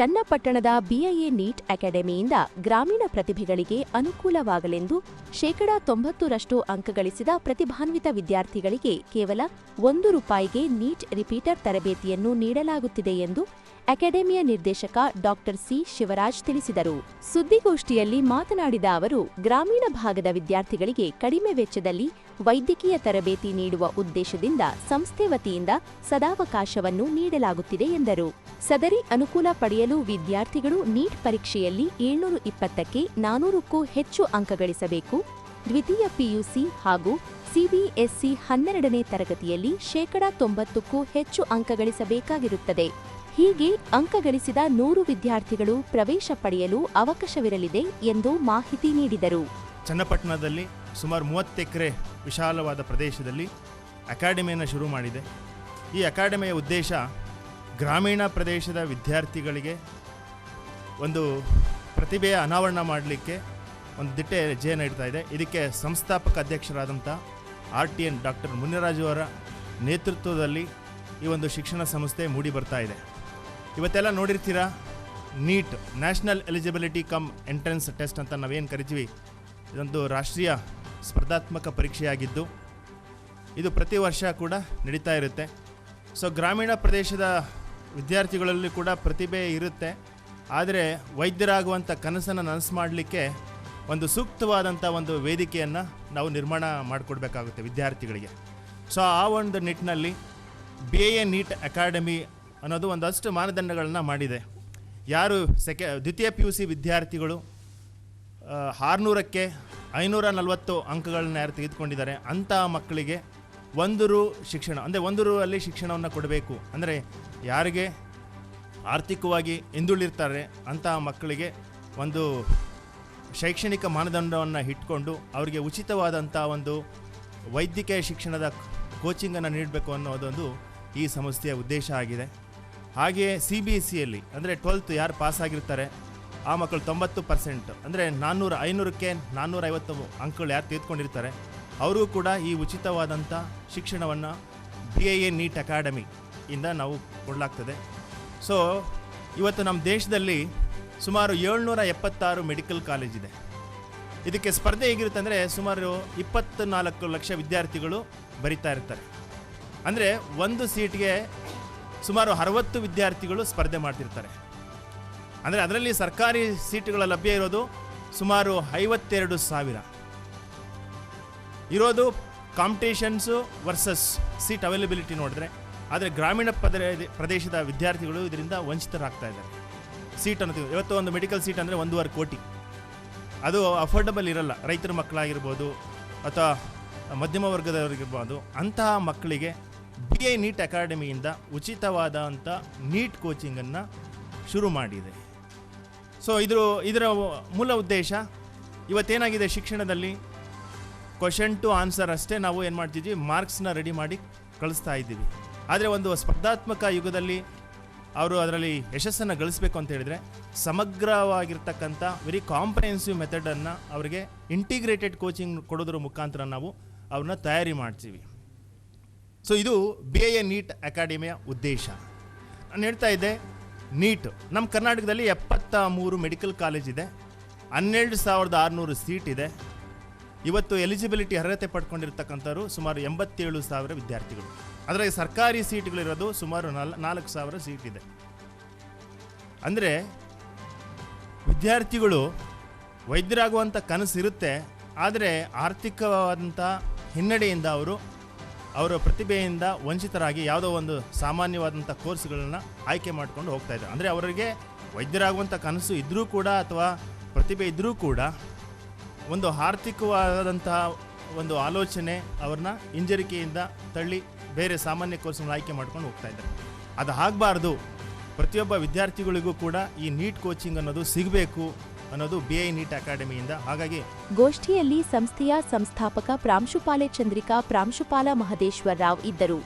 ಚನ್ನಪಟ್ಟಣದ ಬಿಐಎ neat ಅಕಾಡೆಮಿಯಿಂದ ಗ್ರಾಮೀಣ ಪ್ರತಿಭೆಗಳಿಗೆ ಅನುಕೂಲವಾಗಲೆಂದು ಶೇಕಡಾ ತೊಂಬತ್ತರಷ್ಟು ಅಂಕ ಗಳಿಸಿದ ಪ್ರತಿಭಾನ್ವಿತ ವಿದ್ಯಾರ್ಥಿಗಳಿಗೆ ಕೇವಲ ಒಂದು ರೂಪಾಯಿಗೆ ನೀಟ್ ರಿಪೀಟರ್ ತರಬೇತಿಯನ್ನು ನೀಡಲಾಗುತ್ತಿದೆ ಎಂದು ಅಕಾಡೆಮಿಯ ನಿರ್ದೇಶಕ ಡಾಕ್ಟರ್ ಸಿ ಶಿವರಾಜ್ ತಿಳಿಸಿದರು. ಸುದ್ದಿಗೋಷ್ಠಿಯಲ್ಲಿ ಮಾತನಾಡಿದ ಅವರು, ಗ್ರಾಮೀಣ ಭಾಗದ ವಿದ್ಯಾರ್ಥಿಗಳಿಗೆ ಕಡಿಮೆ ವೆಚ್ಚದಲ್ಲಿ ವೈದ್ಯಕೀಯ ತರಬೇತಿ ನೀಡುವ ಉದ್ದೇಶದಿಂದ ಸಂಸ್ಥೆ ವತಿಯಿಂದ ಸದಾವಕಾಶವನ್ನು ನೀಡಲಾಗುತ್ತಿದೆ ಎಂದರು. ಸದರಿ ಅನುಕೂಲ ಪಡೆಯಲು ವಿದ್ಯಾರ್ಥಿಗಳು ನೀಟ್ ಪರೀಕ್ಷೆಯಲ್ಲಿ ಏಳ್ನೂರು ಇಪ್ಪತ್ತಕ್ಕೆ ನಾನೂರಕ್ಕೂ ಹೆಚ್ಚು ಅಂಕ ಗಳಿಸಬೇಕು. ದ್ವಿತೀಯ ಪಿಯುಸಿ ಹಾಗೂ ಸಿಬಿಎಸ್ಇ ಹನ್ನೆರಡನೇ ತರಗತಿಯಲ್ಲಿ ಶೇಕಡಾ ತೊಂಬತ್ತಕ್ಕೂ ಹೆಚ್ಚು ಅಂಕ ಗಳಿಸಬೇಕಾಗಿರುತ್ತದೆ. ಹೀಗೆ ಅಂಕ ಗಳಿಸಿದ ನೂರು ವಿದ್ಯಾರ್ಥಿಗಳು ಪ್ರವೇಶ ಪಡೆಯಲು ಅವಕಾಶವಿರಲಿದೆ ಎಂದು ಮಾಹಿತಿ ನೀಡಿದರು. ಚನ್ನಪಟ್ಟಣದಲ್ಲಿ ಸುಮಾರು ಮೂವತ್ತು ಎಕರೆ ವಿಶಾಲವಾದ ಪ್ರದೇಶದಲ್ಲಿ ಅಕಾಡೆಮಿಯನ್ನು ಶುರು ಮಾಡಿದೆ. ಈ ಅಕಾಡೆಮಿಯ ಉದ್ದೇಶ ಗ್ರಾಮೀಣ ಪ್ರದೇಶದ ವಿದ್ಯಾರ್ಥಿಗಳಿಗೆ ಒಂದು ಪ್ರತಿಭೆಯ ಅನಾವರಣ ಮಾಡಲಿಕ್ಕೆ ಒಂದು ದಿಟ್ಟೆ ಹೆಜ್ಜೆಯನ್ನು ಇಡ್ತಾ ಇದೆ. ಇದಕ್ಕೆ ಸಂಸ್ಥಾಪಕ ಅಧ್ಯಕ್ಷರಾದಂಥ R T N doctor Muniraju ಅವರ ನೇತೃತ್ವದಲ್ಲಿ ಈ ಒಂದು ಶಿಕ್ಷಣ ಸಂಸ್ಥೆ ಮೂಡಿ ಬರ್ತಾ ಇದೆ. ಇವತ್ತೆಲ್ಲ ನೋಡಿರ್ತೀರಾ? NEET national eligibility cum entrance test ಅಂತ ನಾವೇನು ಕರಿತೀವಿ? ಇದೊಂದು ರಾಷ್ಟ್ರೀಯ ಸ್ಪರ್ಧಾತ್ಮಕ ಪರೀಕ್ಷೆಯಾಗಿದ್ದು, ಇದು ಪ್ರತಿ ವರ್ಷ ಕೂಡ ನಡೀತಾ ಇರುತ್ತೆ. ಸೊ ಗ್ರಾಮೀಣ ಪ್ರದೇಶದ ವಿದ್ಯಾರ್ಥಿಗಳಲ್ಲಿ ಕೂಡ ಪ್ರತಿಭೆ ಇರುತ್ತೆ. ಆದರೆ, ವೈದ್ಯರಾಗುವಂಥ ಕನಸನ್ನು ನನಸು ಮಾಡಲಿಕ್ಕೆ ಒಂದು ಸೂಕ್ತವಾದಂಥ ಒಂದು ವೇದಿಕೆಯನ್ನು ನಾವು ನಿರ್ಮಾಣ ಮಾಡಿಕೊಡ್ಬೇಕಾಗುತ್ತೆ ವಿದ್ಯಾರ್ಥಿಗಳಿಗೆ. ಸೊ ಆ ಒಂದು ನಿಟ್ಟಿನಲ್ಲಿ ಬಿ ಎ ನೀಟ್ ಅಕಾಡೆಮಿ ಅನ್ನೋದು ಒಂದಷ್ಟು ಮಾನದಂಡಗಳನ್ನು ಮಾಡಿದೆ. ಯಾರು ಸೆಕೆ, ದ್ವಿತೀಯ ಪಿ ಯು ಸಿ ವಿದ್ಯಾರ್ಥಿಗಳು ಆರುನೂರಕ್ಕೆ ಐನೂರ ನಲವತ್ತು ಅಂಕಗಳನ್ನ ಯಾರು ತೆಗೆದುಕೊಂಡಿದ್ದಾರೆ ಅಂತಹ ಮಕ್ಕಳಿಗೆ ಒಂದು ರು ಶಿಕ್ಷಣ, ಅಂದರೆ ಒಂದು ರು ಅಲ್ಲಿ ಶಿಕ್ಷಣವನ್ನು ಕೊಡಬೇಕು. ಅಂದರೆ ಯಾರಿಗೆ ಆರ್ಥಿಕವಾಗಿ ಹಿಂದುಳಿರ್ತಾರೆ ಅಂತಹ ಮಕ್ಕಳಿಗೆ ಒಂದು ಶೈಕ್ಷಣಿಕ ಮಾನದಂಡವನ್ನು ಇಟ್ಕೊಂಡು ಅವರಿಗೆ ಉಚಿತವಾದಂಥ ಒಂದು ವೈದ್ಯಕೀಯ ಶಿಕ್ಷಣದ ಕೋಚಿಂಗನ್ನು ನೀಡಬೇಕು ಅನ್ನೋದೊಂದು ಈ ಸಂಸ್ಥೆಯ ಉದ್ದೇಶ ಆಗಿದೆ. ಹಾಗೆಯೇ ಸಿ ಬಿ ಎಸ್ ಸಿಯಲ್ಲಿ ಅಂದರೆ ಟ್ವೆಲ್ತ್ ಯಾರು ಪಾಸ್ ಆಗಿರ್ತಾರೆ ಆ ಮಕ್ಕಳು ತೊಂಬತ್ತು ಪರ್ಸೆಂಟ್. ಅಂದರೆ ನಾನ್ನೂರು, ಐನೂರಕ್ಕೆ ನಾನ್ನೂರ ಐವತ್ತು ಅಂಕಗಳು ಯಾರು ತೆಗೆದುಕೊಂಡಿರ್ತಾರೆ. ಅವರಿಗೂ ಕೂಡ ಈ ಉಚಿತವಾದಂಥ ಶಿಕ್ಷಣವನ್ನು ಬಿ ಎ ನೀಟ್ ಅಕಾಡೆಮಿ ಇಂದ ನಾವು ಕೊಡಲಾಗ್ತದೆ. ಸೊ ಇವತ್ತು ನಮ್ಮ ದೇಶದಲ್ಲಿ ಸುಮಾರು ಏಳ್ನೂರ ಎಪ್ಪತ್ತಾರು ಮೆಡಿಕಲ್ ಕಾಲೇಜ್ ಇದೆ. ಇದಕ್ಕೆ ಸ್ಪರ್ಧೆ ಹೇಗಿರುತ್ತೆ ಅಂದರೆ ಸುಮಾರು ಇಪ್ಪತ್ತು ನಾಲ್ಕು ಲಕ್ಷ ವಿದ್ಯಾರ್ಥಿಗಳು ಬರಿತಾ ಇರ್ತಾರೆ. ಅಂದರೆ ಒಂದು ಸೀಟ್ಗೆ ಸುಮಾರು ಅರವತ್ತು ವಿದ್ಯಾರ್ಥಿಗಳು ಸ್ಪರ್ಧೆ ಮಾಡ್ತಿರ್ತಾರೆ. ಅಂದರೆ ಅದರಲ್ಲಿ ಸರ್ಕಾರಿ ಸೀಟುಗಳ ಲಭ್ಯ ಇರೋದು ಸುಮಾರು ಐವತ್ತೆರಡು ಸಾವಿರ. ಇರೋದು ಕಾಂಪಿಟೇಷನ್ಸು ವರ್ಸಸ್ ಸೀಟ್ ಅವೈಲಬಿಲಿಟಿ ನೋಡಿದ್ರೆ. ಆದರೆ ಗ್ರಾಮೀಣ ಪ್ರದೇ ಪ್ರದೇಶದ ವಿದ್ಯಾರ್ಥಿಗಳು ಇದರಿಂದ ವಂಚಿತರಾಗ್ತಾ ಇದ್ದಾರೆ. ಸೀಟ್ ಅನ್ನೋದು ಇವತ್ತು ಒಂದು ಮೆಡಿಕಲ್ ಸೀಟ್ ಅಂದರೆ ಒಂದೂವರೆ ಕೋಟಿ. ಅದು ಅಫೋರ್ಡಬಲ್ ಇರಲ್ಲ. ರೈತರ ಮಕ್ಕಳಾಗಿರ್ಬೋದು ಅಥವಾ ಮಧ್ಯಮ ವರ್ಗದವರಿಗಿರ್ಬೋದು ಅಂತಹ ಮಕ್ಕಳಿಗೆ ಬಿ ಎ ನೀಟ್ ಅಕಾಡೆಮಿಯಿಂದ ಉಚಿತವಾದಂಥ ನೀಟ್ ಕೋಚಿಂಗನ್ನು ಶುರು ಮಾಡಿದೆ. ಸೊ ಇದ್ರ, ಇದರ ಮೂಲ ಉದ್ದೇಶ, ಇವತ್ತೇನಾಗಿದೆ ಶಿಕ್ಷಣದಲ್ಲಿ? ಕ್ವಶನ್ ಟು ಆನ್ಸರ್ ಅಷ್ಟೇ ನಾವು ಏನು ಮಾಡ್ತಿದ್ವಿ? ಮಾರ್ಕ್ಸ್ನ ರೆಡಿ ಮಾಡಿ ಕಳಿಸ್ತಾ ಇದ್ದೀವಿ. ಆದರೆ ಒಂದು ಸ್ಪರ್ಧಾತ್ಮಕ ಯುಗದಲ್ಲಿ ಅವರು ಅದರಲ್ಲಿ ಯಶಸ್ಸನ್ನು ಗಳಿಸಬೇಕು ಅಂತ ಹೇಳಿದರೆ, ಸಮಗ್ರವಾಗಿರ್ತಕ್ಕಂಥ ವೆರಿ ಕಾಂಪ್ರಹೆನ್ಸಿವ್ ಮೆಥಡನ್ನು ಅವರಿಗೆ ಇಂಟಿಗ್ರೇಟೆಡ್ ಕೋಚಿಂಗ್ ಕೊಡೋದ್ರ ಮುಖಾಂತರ ನಾವು ಅವ್ರನ್ನ ತಯಾರಿ ಮಾಡ್ತೀವಿ. ಸೊ ಇದು ಬಿ ಎ ನೀಟ್ ಅಕಾಡೆಮಿಯ ಉದ್ದೇಶ. ನಾನು ಹೇಳ್ತಾ ಇದ್ದೆ ನೀಟ್. ನಮ್ಮ ಕರ್ನಾಟಕದಲ್ಲಿ ಎಪ್ಪತ್ತ ಮೂರು ಮೆಡಿಕಲ್ ಕಾಲೇಜ್ ಇದೆ, ಹನ್ನೆರಡು ಸಾವಿರದ ಆರುನೂರು ಸೀಟ್ ಇದೆ. ಇವತ್ತು ಎಲಿಜಿಬಿಲಿಟಿ ಅರ್ಹತೆ ಪಡ್ಕೊಂಡಿರ್ತಕ್ಕಂಥವ್ರು ಸುಮಾರು ಎಂಬತ್ತೇಳು ಸಾವಿರ ವಿದ್ಯಾರ್ಥಿಗಳು. ಅದರಲ್ಲಿ ಸರ್ಕಾರಿ ಸೀಟ್ಗಳಿರೋದು ಸುಮಾರು ನಾಲ್, ನಾಲ್ಕು ಸಾವಿರ ಸೀಟ್ ಇದೆ. ಅಂದರೆ ವಿದ್ಯಾರ್ಥಿಗಳು ವೈದ್ಯರಾಗುವಂಥ ಕನಸಿರುತ್ತೆ, ಆದರೆ ಆರ್ಥಿಕವಾದಂಥ ಹಿನ್ನಡೆಯಿಂದ ಅವರು ಅವರ ಪ್ರತಿಭೆಯಿಂದ ವಂಚಿತರಾಗಿ ಯಾವುದೋ ಒಂದು ಸಾಮಾನ್ಯವಾದಂಥ ಕೋರ್ಸ್ಗಳನ್ನು ಆಯ್ಕೆ ಮಾಡ್ಕೊಂಡು ಹೋಗ್ತಾ ಇದ್ದಾರೆ. ಅಂದರೆ ಅವರಿಗೆ ವೈದ್ಯರಾಗುವಂಥ ಕನಸು ಇದ್ದರೂ ಕೂಡ ಅಥವಾ ಪ್ರತಿಭೆ ಇದ್ದರೂ ಕೂಡ ಒಂದು ಆರ್ಥಿಕವಾದಂತಹ ಒಂದು ಆಲೋಚನೆ ಅವ್ರನ್ನ ಹಿಂಜರಿಕೆಯಿಂದ ತಳ್ಳಿ ಬೇರೆ ಸಾಮಾನ್ಯ ಕೋರ್ಸ್ಗಳನ್ನ ಆಯ್ಕೆ ಮಾಡ್ಕೊಂಡು ಹೋಗ್ತಾ ಇದ್ದಾರೆ. ಅದು ಆಗಬಾರ್ದು ಪ್ರತಿಯೊಬ್ಬ ವಿದ್ಯಾರ್ಥಿಗಳಿಗೂ ಕೂಡ ಈ ನೀಟ್ ಕೋಚಿಂಗ್ ಅನ್ನೋದು ಸಿಗಬೇಕು. ಅನ್ನೋದು ಬಿಐ ನೀಟ್ ಅಕಾಡೆಮಿಯಿಂದ. ಹಾಗಾಗಿ ಗೋಷ್ಠಿಯಲ್ಲಿ ಸಂಸ್ಥೆಯ ಸಂಸ್ಥಾಪಕ ಪ್ರಾಂಶುಪಾಲೆ ಚಂದ್ರಿಕಾ ಪ್ರಾಂಶುಪಾಲ ಮಹದೇಶ್ವರ ರಾವ್ ಇದ್ದರು.